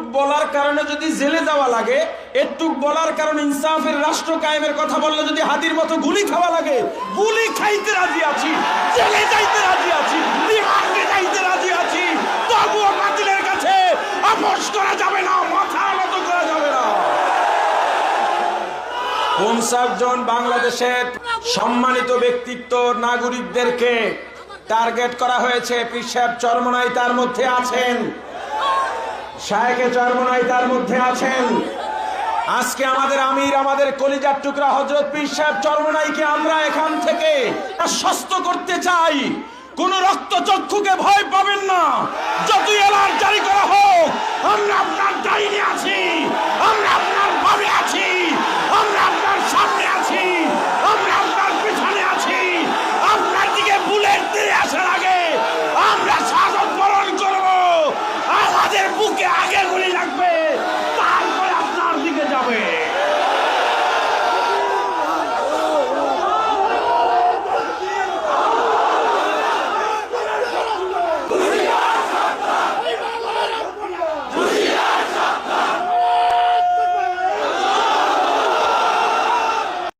একটুক বলার কারণে যদি জেলে যাওয়া লাগে, একটুক বলার কারণে ইনসাফের রাষ্ট্র কায়েমের কথা বললে যদি হাতির মতো গুলি খাওয়া লাগে, গুলি খাইতে রাজি আছি, জেলে যাইতে রাজি আছি যাইতে রাজি আছি, তবুও কাছে আপোষ করা যাবে না, মাথা করা যাবে না। বাংলাদেশের সম্মানিত ব্যক্তিত্ব নাগরিকদেরকে টার্গেট করা হয়েছে, পিসাব চরমনাই তার মধ্যে আছেন। শায়েকে চরমনাই তার মধ্যে আছেন। আজকে আমাদের আমির, আমাদের কলিজার টুকরা হজরত পীর সাহেব চরমনাইকে আমরা এখান থেকে আশ্বস্ত করতে চাই। কোন রক্ত চক্ষুকে ভয় পাবেন না।